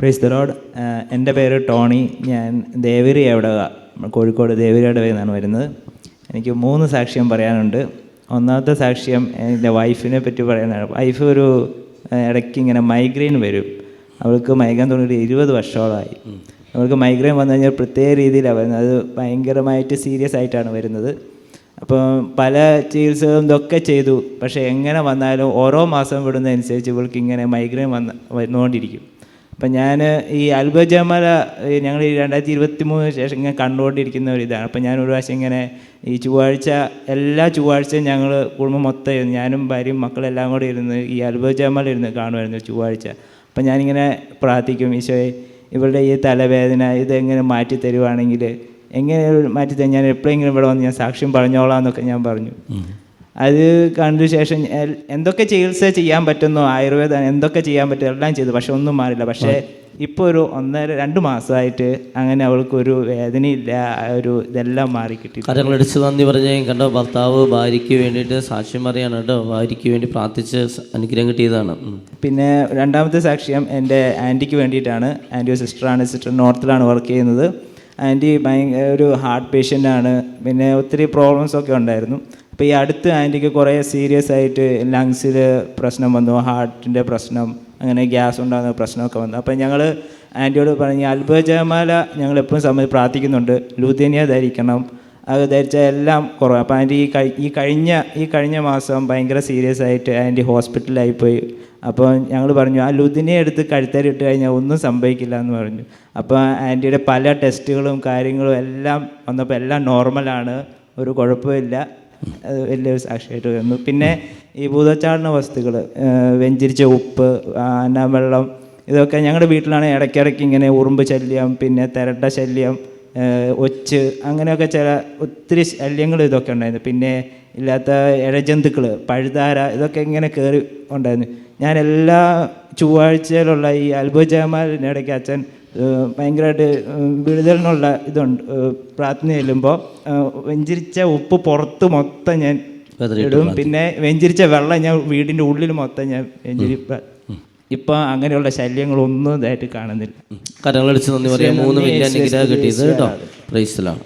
Praise the load എന്റെ പേര് Tony. ഞാൻ ദേവരി അവിടെ കോഴിക്കോട് ദേവരിയുടെ നിന്നാണ് വരുന്നത്. എനിക്ക് മൂന്ന് സാക്ഷ്യം പറയാനുണ്ട്. ഒന്നാമത്തെ സാക്ഷ്യം എന്റെ വൈഫിനെ പറ്റി പറയുന്നതാണ്. വൈഫ് ഒരു ഇടയ്ക്ക് ഇങ്ങനെ മൈഗ്രെയിൻ വരും. അവൾക്ക് മൈഗ്രെയിൻ തുടങ്ങിയിട്ട് ഇരുപത് വർഷത്തോളമായി അവൾക്ക് മൈഗ്രെയിൻ വന്നു കഴിഞ്ഞാൽ പ്രത്യേക രീതിയിലാണ് വരുന്നത്. അത് ഭയങ്കരമായിട്ട് സീരിയസ് ആയിട്ടാണ് വരുന്നത്. അപ്പോൾ പല ചികിത്സകളും ഇതൊക്കെ ചെയ്തു. പക്ഷേ എങ്ങനെ വന്നാലും ഓരോ മാസം വിടുന്നതനുസരിച്ച് ഇവൾക്ക് ഇങ്ങനെ മൈഗ്രെയിൻ വന്ന് വന്നുകൊണ്ടിരിക്കും. അപ്പം ഞാൻ ഈ അൽബജമല ഞങ്ങൾ ഈ രണ്ടായിരത്തി ഇരുപത്തി മൂന്നിന് ശേഷം ഇങ്ങനെ കണ്ടുകൊണ്ടിരിക്കുന്ന ഒരു ഇതാണ്. അപ്പം ഞാൻ ഒരു പ്രാവശ്യം ഇങ്ങനെ ഈ ചൊവ്വാഴ്ച എല്ലാ ചൊവ്വാഴ്ചയും ഞങ്ങൾ കുടുംബം മൊത്തം ഞാനും ഭാര്യയും മക്കളെല്ലാം കൂടെ ഇരുന്ന് ഈ അൽബജമല ഇരുന്ന് കാണുമായിരുന്നു ചൊവ്വാഴ്ച. അപ്പം ഞാനിങ്ങനെ പ്രാർത്ഥിക്കും ഈശോയെ ഇവരുടെ ഈ തലവേദന ഇതെങ്ങനെ മാറ്റി തരുവാണെങ്കിൽ എങ്ങനെ മാറ്റി തരും ഞാൻ എപ്പോഴെങ്കിലും ഇവിടെ വന്ന് ഞാൻ സാക്ഷ്യം പറഞ്ഞോളാം എന്നൊക്കെ ഞാൻ പറഞ്ഞു. അത് കണ്ട ശേഷം എന്തൊക്കെ ചികിത്സ ചെയ്യാൻ പറ്റുന്നു? ആയുർവേദം എന്തൊക്കെ ചെയ്യാൻ പറ്റും? എല്ലാം ചെയ്തു. പക്ഷെ ഒന്നും മാറില്ല പക്ഷേ ഇപ്പോൾ ഒരു ഒന്നര രണ്ട് മാസമായിട്ട് അങ്ങനെ അവൾക്ക് ഒരു വേദനയില്ല. ആ ഒരു ഇതെല്ലാം മാറി കിട്ടി. കരങ്ങളടിച്ച് നന്ദി പറഞ്ഞ കണ്ടോ ഭർത്താവ് ഭാര്യയ്ക്ക് വേണ്ടിയിട്ട് സാക്ഷ്യം പറയാണ് കേട്ടോ. ഭാര്യയ്ക്ക് വേണ്ടി പ്രാർത്ഥിച്ച് അനുഗ്രഹം കിട്ടിയതാണ്. പിന്നെ രണ്ടാമത്തെ സാക്ഷ്യം എന്റെ ആന്റിക്ക് വേണ്ടിയിട്ടാണ്. ആന്റി സിസ്റ്ററാണ്. സിസ്റ്റർ നോർത്തിലാണ് വർക്ക് ചെയ്യുന്നത്. ആന്റി ഭയങ്കര ഒരു ഹാർട്ട് പേഷ്യന്റാണ് പിന്നെ ഒത്തിരി പ്രോബ്ലംസ് ഒക്കെ ഉണ്ടായിരുന്നു. അപ്പോൾ ഈ അടുത്ത് ആന്റിക്ക് കുറേ സീരിയസ് ആയിട്ട് ലങ്സിൽ പ്രശ്നം വന്നു ഹാർട്ടിന്റെ പ്രശ്നം അങ്ങനെ ഗ്യാസ് ഉണ്ടാകുന്ന പ്രശ്നമൊക്കെ വന്നു. അപ്പോൾ ഞങ്ങൾ ആന്റിയോട് പറഞ്ഞ് അത്ഭുതജയമാല ഞങ്ങൾ എപ്പോഴും സമയത്ത് പ്രാർത്ഥിക്കുന്നുണ്ട്. ലൂത്തേനിയ ധരിക്കണം. അത് ധരിച്ചാൽ എല്ലാം കുറവ്. അപ്പോൾ ആന്റി ഈ ഈ കഴിഞ്ഞ ഈ കഴിഞ്ഞ മാസം ഭയങ്കര സീരിയസ് ആയിട്ട് ആന്റി ഹോസ്പിറ്റലിലായി പോയി. അപ്പോൾ ഞങ്ങൾ പറഞ്ഞു ആ ലുദിനെ എടുത്ത് കഴുത്തരിട്ട് കഴിഞ്ഞാൽ ഒന്നും സംഭവിക്കില്ല എന്ന് പറഞ്ഞു. അപ്പോൾ ആന്റിയുടെ പല ടെസ്റ്റുകളും കാര്യങ്ങളും എല്ലാം വന്നപ്പോൾ എല്ലാം നോർമലാണ് ഒരു കുഴപ്പമില്ല വലിയൊരു സാക്ഷിയായിട്ട് വരുന്നു പിന്നെ ഈ ഭൂതച്ചാടന വസ്തുക്കൾ വെഞ്ചിരിച്ച ഉപ്പ് ആന വെള്ളം ഇതൊക്കെ ഞങ്ങളുടെ വീട്ടിലാണ് ഇടയ്ക്കിടയ്ക്ക് ഇങ്ങനെ ഉറുമ്പ് ശല്യം പിന്നെ തിരട്ട ശല്യം ഒച്ച് അങ്ങനെയൊക്കെ ചില ഒത്തിരി ശല്യങ്ങൾ ഇതൊക്കെ ഉണ്ടായിരുന്നു. പിന്നെ ഇല്ലാത്ത ഇഴജന്തുക്കൾ പഴുതാര ഇതൊക്കെ ഇങ്ങനെ കയറി ഉണ്ടായിരുന്നു. ഞാൻ എല്ലാ ചൊവ്വാഴ്ചയിലുള്ള ഈ അത്ഭുതജയമാലിനിടയ്ക്ക് അച്ഛൻ ഭയങ്കരമായിട്ട് വിടുതലിനുള്ള ഇതുണ്ട്. പ്രാർത്ഥന ചെല്ലുമ്പോൾ വെഞ്ചിരിച്ച ഉപ്പ് പുറത്ത് മൊത്തം ഞാൻ ഇടും. പിന്നെ വെഞ്ചിരിച്ച വെള്ളം ഞാൻ വീടിന്റെ ഉള്ളിൽ മൊത്തം ഞാൻ വെഞ്ചിരി ഇപ്പം അങ്ങനെയുള്ള ശല്യങ്ങളൊന്നും ഇതായിട്ട് കാണുന്നില്ല. കരങ്ങളടിച്ച് നന്ദി പറയാം. മൂന്ന് വലിയ അനുഗ്രഹം കിട്ടിയത് കേട്ടോ. പ്രൈസിലാണ്